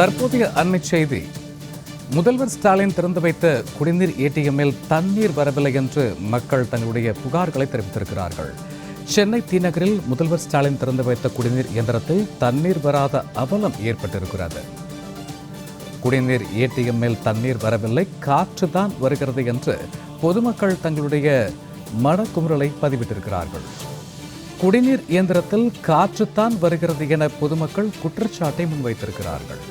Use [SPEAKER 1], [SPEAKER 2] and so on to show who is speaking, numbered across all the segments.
[SPEAKER 1] தற்போதைய அண்மை செய்தி. முதல்வர் ஸ்டாலின் திறந்து வைத்த குடிநீர் ஏடிஎம்மில் தண்ணீர் வரவில்லை என்று மக்கள் தங்களுடைய புகார்களை தெரிவித்திருக்கிறார்கள். சென்னை தீநகரில் முதல்வர் ஸ்டாலின் திறந்து வைத்த குடிநீர் இயந்திரத்தில் தண்ணீர் வராத அவலம் ஏற்பட்டிருக்கிறது. குடிநீர் ஏடிஎம்மில் தண்ணீர் வரவில்லை காற்றுதான் வருகிறது என்று பொதுமக்கள் தங்களுடைய மனக்குமுறலை பதிவிட்டிருக்கிறார்கள். குடிநீர் இயந்திரத்தில் காற்றுத்தான் வருகிறது என பொதுமக்கள் குற்றச்சாட்டை முன்வைத்திருக்கிறார்கள்.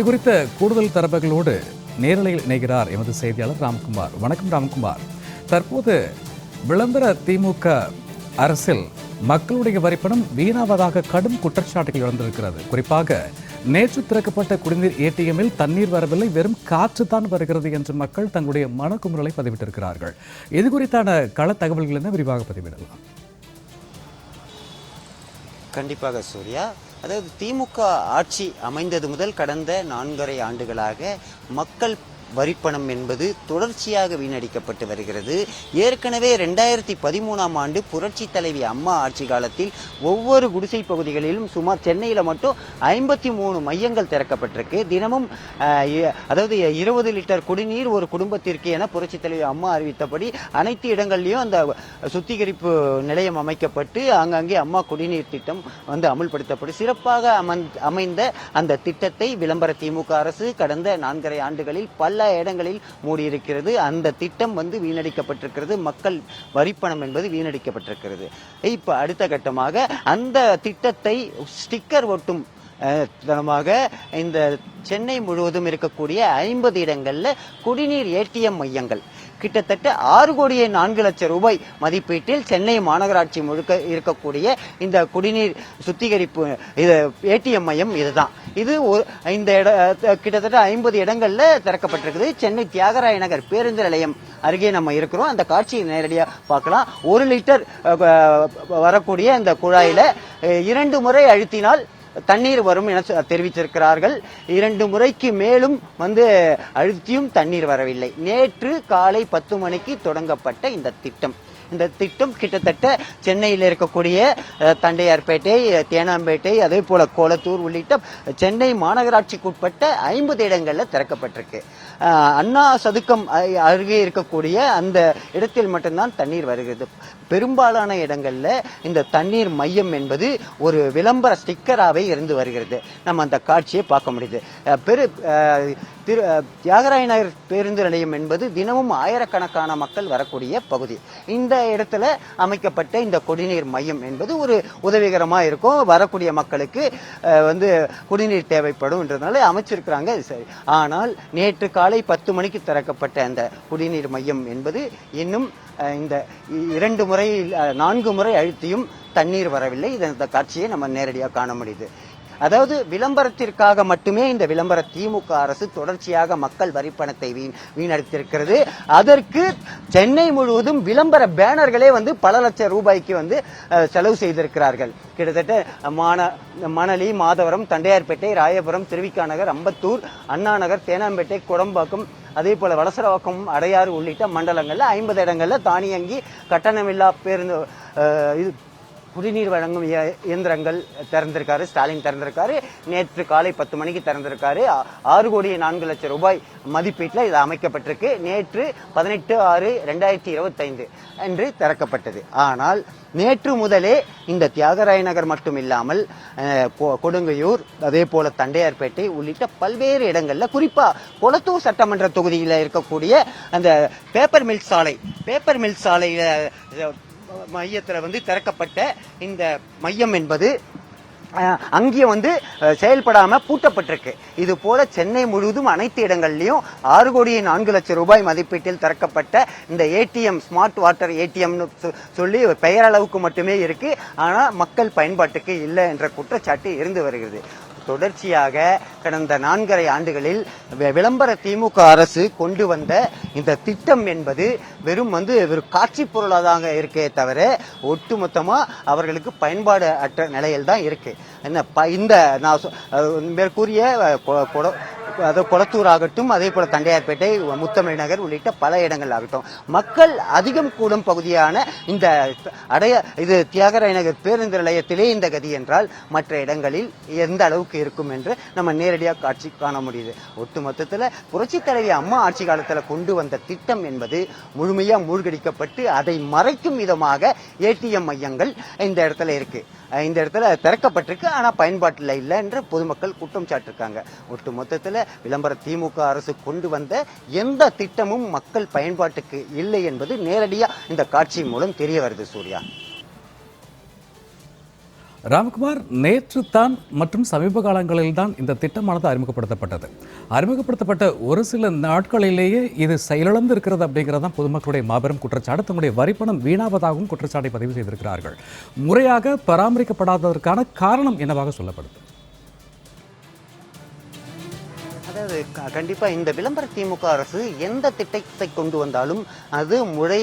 [SPEAKER 1] இது குறித்த கூடுதல் தரப்புகளோடு நேரலையில் இணைகிறார் எமது செய்தியாளர் ராம்குமார். வணக்கம் ராம்குமார். தற்போது விளம்பர திமுக அரசில் மக்களுடைய வரிப்பணம் வீணாவதாக கடும் குற்றச்சாட்டுகள் எழுந்திருக்கிறது. குறிப்பாக நேற்று திறக்கப்பட்ட குடிநீர் ஏடிஎம்மில் தண்ணீர் வரவில்லை வெறும் காற்று தான் வருகிறது என்று மக்கள் தங்களுடைய மனக்குமுறலை பதிவிட்டிருக்கிறார்கள். இது குறித்தான கள தகவல்கள் என்ன? விரிவாக பதிவிடலாம்.
[SPEAKER 2] கண்டிப்பாக சூர்யா அதாவது திமுக ஆட்சி அமைந்தது முதல் கடந்த நான்கரை ஆண்டுகளாக மக்கள் வரிப்பணம் என்பது தொடர்ச்சியாக வீணடிக்கப்பட்டு வருகிறது. ஏற்கனவே ரெண்டாயிரத்தி பதிமூணாம் ஆண்டு புரட்சி தலைவி அம்மா ஆட்சி காலத்தில் ஒவ்வொரு குடிசை பகுதிகளிலும் சுமார் சென்னையில் மட்டும் ஐம்பத்தி மூணு மையங்கள் திறக்கப்பட்டிருக்கு. தினமும் அதாவது இருபது லிட்டர் குடிநீர் ஒரு குடும்பத்திற்கு என புரட்சி தலைவி அம்மா அறிவித்தபடி அனைத்து இடங்கள்லையும் அந்த சுத்திகரிப்பு நிலையம் அமைக்கப்பட்டு ஆங்காங்கே அம்மா குடிநீர் திட்டம் வந்து அமல்படுத்தப்படும் சிறப்பாக அமைந்த அந்த திட்டத்தை விளம்பர திமுக அரசு கடந்த நான்கரை ஆண்டுகளில் பல இடங்களில் மூடியிருக்கிறது. அந்த திட்டம் வந்து வீணடிக்கப்பட்டிருக்கிறது. மக்கள் வரிப்பணம் என்பது வீணடிக்கப்பட்டிருக்கிறது. இப்போ அடுத்த கட்டமாக அந்த திட்டத்தை ஸ்டிக்கர் ஒட்டும் தனமாக இந்த சென்னை முழுவதும் இருக்கக்கூடிய ஐம்பது இடங்களில் குடிநீர் ஏடிஎம் மையங்கள். கிட்டத்தட்ட ஆறு கோடியே நான்கு லட்சம் ரூபாய் மதிப்பீட்டில் சென்னை மாநகராட்சி முழுக்க இருக்கக்கூடிய இந்த குடிநீர் சுத்திகரிப்பு இது ஏடிஎம் மையம் இதுதான். இது ஒரு இந்த இட கிட்டத்தட்ட ஐம்பது இடங்களில் திறக்கப்பட்டிருக்குது. சென்னை தியாகராய நகர் பேருந்து நிலையம் அருகே நம்ம இருக்கிறோம். அந்த காட்சியை நேரடியாக பார்க்கலாம். ஒரு லிட்டர் வரக்கூடிய அந்த குழாயில் இரண்டு முறை அழுத்தினால் தண்ணீர் வரும் என சொ- தெரிவித்திருக்கிறார்கள். இரண்டு முறைக்கு மேலும் வந்து அழுத்தியும் தண்ணீர் வரவில்லை. நேற்று காலை பத்து மணிக்கு தொடங்கப்பட்ட இந்த திட்டம். இந்த திட்டம் கிட்டத்தட்ட சென்னையில் இருக்கக்கூடிய தண்டையார்பேட்டை தேனாம்பேட்டை அதே போல கோலத்தூர் உள்ளிட்ட சென்னை மாநகராட்சிக்குட்பட்ட ஐம்பது இடங்களில் திறக்கப்பட்டிருக்கு. அண்ணா சதுக்கம் அருகே இருக்கக்கூடிய அந்த இடத்தில் மட்டும்தான் தண்ணீர் வருகிறது. பெரும்பாலான இடங்கள்ல இந்த தண்ணீர் மையம் என்பது ஒரு விளம்பர ஸ்டிக்கராகவே இருந்து வருகிறது. நம்ம அந்த காட்சியை பார்க்க முடியுது. பெரு திரு தியாகராய நகர் பேருந்து நிலையம் என்பது தினமும் ஆயிரக்கணக்கான மக்கள் வரக்கூடிய பகுதி. இந்த இடத்துல அமைக்கப்பட்ட இந்த குடிநீர் மையம் என்பது ஒரு உதவிகரமாக இருக்கும். வரக்கூடிய மக்களுக்கு வந்து குடிநீர் தேவைப்படும்ன்றதுனால அமைச்சிருக்கிறாங்க. சரி. ஆனால் நேற்று கால பத்து மணிக்கு திறக்கப்பட்ட அந்த குடிநீர் மையம் என்பது இன்னும் இந்த இரண்டு முறை நான்கு முறை அழுத்தியும் தண்ணீர் வரவில்லை. இந்த காட்சியை நம்ம நேரடியாக காண முடியுது. அதாவது விளம்பரத்திற்காக மட்டுமே இந்த விளம்பர திமுக அரசு தொடர்ச்சியாக மக்கள் வரிப்பணத்தை வீண் வீணடித்திருக்கிறது. அதற்கு சென்னை முழுவதும் விளம்பர பேனர்களே வந்து பல லட்சம் ரூபாய்க்கு வந்து செலவு செய்திருக்கிறார்கள். கிட்டத்தட்ட மான மணலி மாதவரம் தண்டையார்பேட்டை ராயபுரம் திருவிக்காநகர் அம்பத்தூர் அண்ணாநகர் தேனாம்பேட்டை குடம்பாக்கம் அதே போல வலசரவாக்கம் அடையாறு உள்ளிட்ட மண்டலங்கள்ல ஐம்பது இடங்கள்ல தானியங்கி கட்டணமில்லா பேருந்து இது குடிநீர் வழங்கும் இய- இயந்திரங்கள் திறந்திருக்காரு. ஸ்டாலின் திறந்திருக்காரு. நேற்று காலை பத்து மணிக்கு திறந்திருக்காரு. ஆறு கோடி நான்கு லட்சம் ரூபாய் மதிப்பீட்டில் இது அமைக்கப்பட்டிருக்கு. நேற்று பதினெட்டு ஆறு ரெண்டாயிரத்தி இருபத்தைந்து என்று திறக்கப்பட்டது. ஆனால் நேற்று முதலே இந்த தியாகராய நகர் மட்டும் இல்லாமல் கொ- கொடுங்கையூர் அதே போல தண்டையார்பேட்டை உள்ளிட்ட பல்வேறு இடங்களில் குறிப்பா கொளத்தூர் சட்டமன்ற தொகுதியில் இருக்கக்கூடிய அந்த பேப்பர் மில் சாலை பேப்பர் மில் சாலையில மையத்தில் வந்து திறக்கப்பட்ட இந்த மையம் என்பது அங்கே வந்து செயல்படாமல் பூட்டப்பட்டிருக்கு. இது போல சென்னை முழுவதும் அனைத்து இடங்கள்லையும் ஆறு கோடியே நான்கு லட்சம் ரூபாய் மதிப்பீட்டில் திறக்கப்பட்ட இந்த ஏடிஎம் ஸ்மார்ட் வாட்டர் ஏடிஎம்னு சொல்லி ஒரு பெயரளவுக்கு மட்டுமே இருக்கு. ஆனால் மக்கள் பயன்பாட்டுக்கு இல்லை என்ற குற்றச்சாட்டு இருந்து வருகிறது. தொடர்ச்சியாக கடந்த நான்கரை ஆண்டுகளில் வி- விளம்பர திமுக அரசு கொண்டு வந்த இந்த திட்டம் என்பது வெறும் வந்து வெறும் காட்சி பொருளாதாக இருக்கே தவிர ஒட்டுமொத்தமாக அவர்களுக்கு பயன்பாடு அற்ற நிலையில் தான் இருக்கு. என்ன ப- இந்த நான் மேற்கூறிய அது கொளத்தூர் குளத்தூர் ஆகட்டும் அதே போல தண்டையார்பேட்டை முத்தமிழ் நகர் உள்ளிட்ட பல இடங்கள் ஆகட்டும். மக்கள் அதிகம் கூடும் பகுதியான இந்த அடைய இது தியாகராய நகர் பேருந்து நிலையத்திலே இந்த கதி என்றால் மற்ற இடங்களில் எந்த அளவுக்கு இருக்கும் என்று நம்ம நேரடியாக காட்சி காண முடியுது. ஒட்டு மொத்தத்தில் புரட்சி தலைவி அம்மா ஆட்சி காலத்தில் கொண்டு வந்த திட்டம் என்பது முழுமையாக மூழ்கடிக்கப்பட்டு அதை மறைக்கும் விதமாக ஏடிஎம் மையங்கள் இந்த இடத்துல இருக்கு. இந்த இடத்துல திறக்கப்பட்டிருக்கு ஆனால் பயன்பாட்டில் இல்லை என்று பொதுமக்கள் குற்றம் சாட்டிருக்காங்க. ஒட்டு மொத்தத்தில் விளம்பர திமுக அரசு கொண்டு வந்த எந்த திட்டமும் மக்கள் பயன்பாட்டுக்கு இல்லை என்பது நேரடியாக இந்த காட்சி மூலம் தெரிய வருது சூர்யா.
[SPEAKER 1] ராம்குமார் நேற்று தான் மற்றும் சமீப காலங்களில் தான் இந்த திட்டமானது அறிமுகப்படுத்தப்பட்டது. அறிமுகப்படுத்தப்பட்ட ஒரு சில நாட்களிலேயே இது செயலிழந்து இருக்கிறது அப்படிங்கிறது தான் பொதுமக்களுடைய மாபெரும் குற்றச்சாட்டு. தங்களுடைய வரிப்பணம் வீணாவதாகவும் குற்றச்சாட்டை பதிவு செய்திருக்கிறார்கள். முறையாக பராமரிக்கப்படாததற்கான காரணம் என்னவாக சொல்லப்படுது?
[SPEAKER 2] அது கண்டிப்பாக கண்டிப்பா இந்த விளம்பர திமுக அரசு எந்த திட்டத்தை கொண்டு வந்தாலும் அது முறை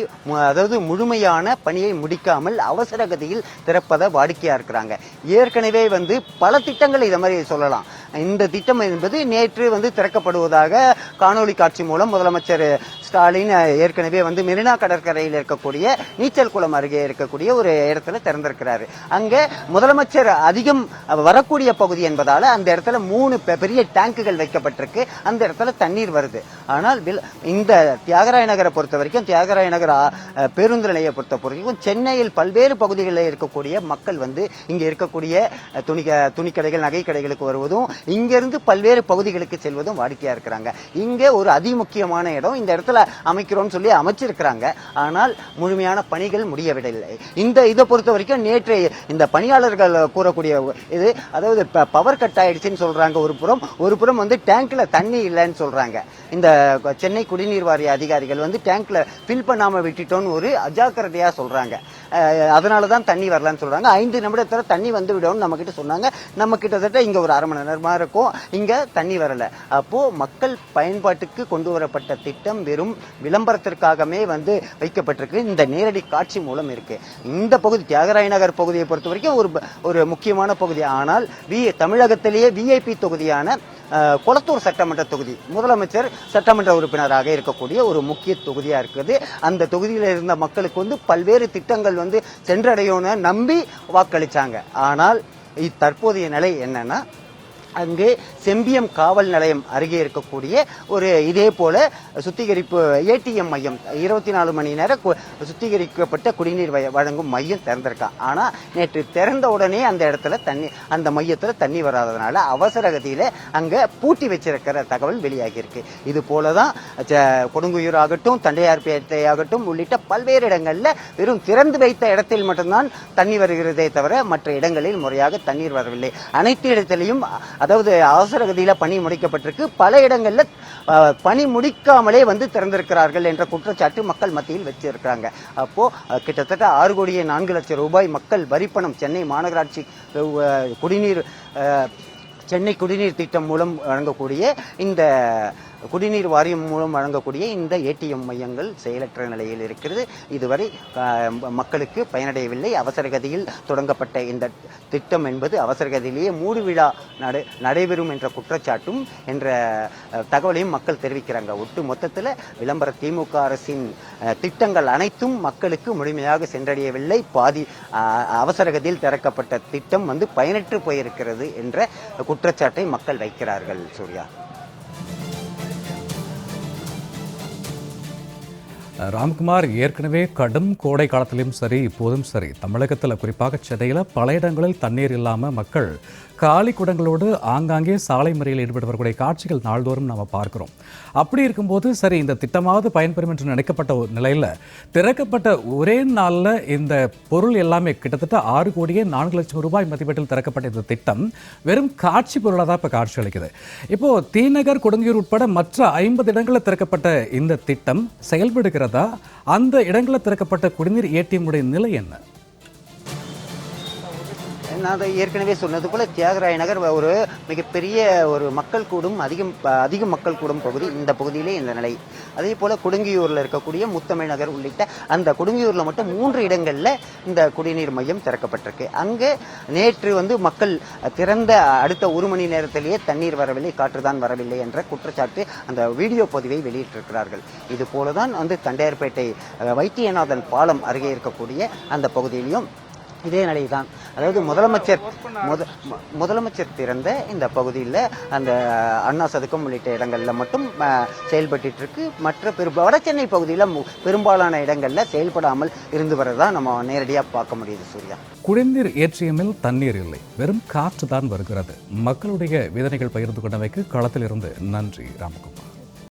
[SPEAKER 2] அதாவது முழுமையான பணியை முடிக்காமல் அவசர கதியில் திறப்பதை வாடிக்கையா இருக்கிறாங்க. ஏற்கனவே வந்து பல திட்டங்கள் இதை மாதிரி சொல்லலாம். இந்த திட்டம் என்பது நேற்று வந்து திறக்கப்படுவதாக காணொளி காட்சி மூலம் முதலமைச்சர் ஸ்டாலின் ஏற்கனவே வந்து மெரினா கடற்கரையில் இருக்கக்கூடிய நீச்சல் குளம் அருகே இருக்கக்கூடிய ஒரு இடத்துல திறந்திருக்கிறாரு. அங்கே முதலமைச்சர் அதிகம் வரக்கூடிய பகுதி என்பதால் அந்த இடத்துல மூணு பெ- பெரிய டேங்குகள் வைக்கப்பட்டிருக்கு. அந்த இடத்துல தண்ணீர் வருது. ஆனால் வில்- இந்த தியாகராய நகரை பொறுத்த வரைக்கும் தியாகராய நகர் பேருந்து நிலையை பொறுத்த வரைக்கும் சென்னையில் பல்வேறு பகுதிகளில் இருக்கக்கூடிய மக்கள் வந்து இங்கே இருக்கக்கூடிய துணி துணிக்கடைகள் நகை கடைகளுக்கு வருவதும் இங்கிருந்து பல்வேறு பகுதிகளுக்கு செல்வதும் வாடிக்கையா இருக்கிறாங்க. இங்கே ஒரு அதிமுக்கியமான இடம். இந்த இடத்துல அமைக்கிறோம்னு சொல்லி அமைச்சிருக்கிறாங்க. ஆனால் முழுமையான பணிகள் முடியவில்லை. இந்த இதை பொறுத்த வரைக்கும் நேற்று இந்த பணியாளர்கள் கூறக்கூடிய இது அதாவது பவர் கட் ஆயிடுச்சுன்னு சொல்றாங்க ஒரு புறம். ஒரு புறம் வந்து டேங்க்ல தண்ணி இல்லைன்னு சொல்றாங்க. இந்த சென்னை குடிநீர் வாரிய அதிகாரிகள் வந்து டேங்க்ல ஃபில் பண்ணாம விட்டுட்டோம்னு ஒரு அஜாக்கிரதையா சொல்றாங்க. அதனால தான் தண்ணி வரலன்னு சொல்றாங்க. ஐந்து நிமிடத்துல தண்ணி வந்து விடும்னு நம்ம கிட்ட சொன்னாங்க. நம்ம கிட்டத்தட்ட இங்க ஒரு அரை மணி நேரம் இருக்கும். இங்க தண்ணி வரல. அப்போ மக்கள் பயன்பாட்டுக்கு கொண்டு வரப்பட்ட திட்டம் வெறும் விளம்பரத்திற்காகவே வந்து வைக்கப்பட்டிருக்கு. இந்த நேரடி காட்சி மூலம் இருக்கு. இந்த பகுதி தியாகராய நகர் பகுதியை பொறுத்த வரைக்கும் ஒரு ஒரு முக்கியமான பகுதி. ஆனால் வி தமிழகத்திலேயே விஐபி தொகுதியான குளத்தூர் கொளத்தூர் சட்டமன்ற தொகுதி முதலமைச்சர் சட்டமன்ற உறுப்பினராக இருக்கக்கூடிய ஒரு முக்கிய தொகுதியாக இருக்குது. அந்த தொகுதியில் இருந்த மக்களுக்கு வந்து பல்வேறு திட்டங்கள் வந்து சென்றடையும்னு நம்பி வாக்களிச்சாங்க. ஆனால் தற்போதைய நிலை என்னன்னா அங்கு செம்பியம் காவல் நிலையம் அருகே இருக்கக்கூடிய ஒரு இதே போல சுத்திகரிப்பு ஏடிஎம் மையம். இருபத்தி நாலு மணி நேரம் சுத்திகரிக்கப்பட்ட குடிநீர் வழங்கும் மையம் திறந்திருக்கான் ஆனால் நேற்று திறந்த உடனே அந்த இடத்துல தண்ணி அந்த மையத்தில் தண்ணி வராததுனால அவசர கதியில் அங்கே பூட்டி வச்சிருக்கிற தகவல் வெளியாகியிருக்கு. இது போலதான் ச- கொடுங்குயூர் ஆகட்டும் தண்டையார்பேட்டை ஆகட்டும் உள்ளிட்ட பல்வேறு இடங்களில் வெறும் திறந்து வைத்த இடத்தில் மட்டும்தான் தண்ணி வருகிறதே தவிர மற்ற இடங்களில் முறையாக தண்ணீர் வரவில்லை. அனைத்து இடத்திலையும் அதாவது அவசர கதியில் பணி முடிக்கப்பட்டிருக்கு. பல இடங்களில் பணி முடிக்காமலே வந்து திறந்திருக்கிறார்கள் என்ற குற்றச்சாட்டு மக்கள் மத்தியில் வச்சிருக்கிறாங்க. அப்போ கிட்டத்தட்ட ஆறு கோடியே நான்கு லட்சம் ரூபாய் மக்கள் வரிப்பணம் சென்னை மாநகராட்சி குடிநீர் சென்னை குடிநீர் திட்டம் மூலம் வழங்கக்கூடிய இந்த குடிநீர் வாரியம் மூலம் வழங்கக்கூடிய இந்த ஏடிஎம் மையங்கள் செயலற்ற நிலையில் இருக்கிறது. இதுவரை மக்களுக்கு பயனடையவில்லை. அவசரகதியில் தொடங்கப்பட்ட இந்த திட்டம் என்பது அவசரகதியிலேயே மூடு விழா நடை நடைபெறும் என்ற குற்றச்சாட்டும் என்ற தகவலையும் மக்கள் தெரிவிக்கிறாங்க. ஒட்டு மொத்தத்தில் விளம்பர திமுக அரசின் திட்டங்கள் அனைத்தும் மக்களுக்கு முழுமையாக சென்றடையவில்லை. பாதி அவசரகதியில் திறக்கப்பட்ட திட்டம் வந்து பயனற்று போயிருக்கிறது என்ற குற்றச்சாட்டை மக்கள் வைக்கிறார்கள் சூர்யா.
[SPEAKER 1] ராம்குமார் ஏற்கனவே கடும் கோடை காலத்திலும் சரி இப்போதும் சரி. தமிழகத்தில் குறிப்பாக சென்னையில் பல இடங்களில் தண்ணீர் இல்லாமல் மக்கள் காலி குடங்களோடு ஆங்காங்கே சாலை முறையில் ஈடுபடுவர்களுடைய காட்சிகள் நாள்தோறும் நாம் பார்க்கிறோம். அப்படி இருக்கும்போது சரி இந்த திட்டமாவது பயன்பெறும் என்று நினைக்கப்பட்ட ஒரு நிலையில் திறக்கப்பட்ட ஒரே நாளில் இந்த பொருள் எல்லாமே கிட்டத்தட்ட ஆறு கோடியே நான்கு லட்சம் ரூபாய் மதிப்பீட்டில் திறக்கப்பட்ட இந்த திட்டம் வெறும் காட்சி பொருளாக தான் இப்போ காட்சி அளிக்குது. இப்போது தீநகர் கொடுங்கியூர் உட்பட மற்ற ஐம்பது இடங்களில் திறக்கப்பட்ட இந்த திட்டம் செயல்படுகிறதா? அந்த இடங்களில் திறக்கப்பட்ட குடிநீர் ஏடிஎம் உடைய நிலை என்ன?
[SPEAKER 2] நான் அதை ஏற்கனவே சொன்னது போல் தியாகராய நகர் ஒரு மிகப்பெரிய ஒரு மக்கள் கூடும் அதிகம் அதிக மக்கள் கூடும் பகுதி இந்த பகுதியிலே இந்த நிலை. அதே போல் கொடுங்கியூரில் இருக்கக்கூடிய முத்தமிழ் நகர் உள்ளிட்ட அந்த கொடுங்கியூரில் மட்டும் மூன்று இடங்களில் இந்த குடிநீர் மையம் திறக்கப்பட்டிருக்கு. அங்கே நேற்று வந்து மக்கள் திறந்த அடுத்த ஒரு மணி நேரத்திலேயே தண்ணீர் வரவில்லை காற்றுதான் வரவில்லை என்ற குற்றச்சாட்டு அந்த வீடியோ பதிவை வெளியிட்டிருக்கிறார்கள். இது போலதான் வந்து தண்டையார்பேட்டை வைத்தியநாதன் பாலம் அருகே இருக்கக்கூடிய அந்த பகுதியிலையும் இதே நிலைதான் அதாவது முதலமைச்சர் முத முதலமைச்சர் திறந்த இந்த பகுதியில் அந்த அண்ணா சதுக்கம் உள்ளிட்ட இடங்களில் மட்டும் செயல்பட்டு செயல்பட்டுட்டு இருக்கு மற்ற பெரு வடசென்னை பகுதியில் பெரும்பாலான இடங்களில் செயல்படாமல் இருந்து வரதான் நம்ம நேரடியாக பார்க்க முடியுது சூர்யா.
[SPEAKER 1] குடிநீர் ஏற்றியமில் தண்ணீர் இல்லை. வெறும் காற்று தான் வருகிறது. மக்களுடைய வேதனைகள் பகிர்ந்து கொண்டமைக்கு களத்தில் இருந்து நன்றி ராமகுமார்.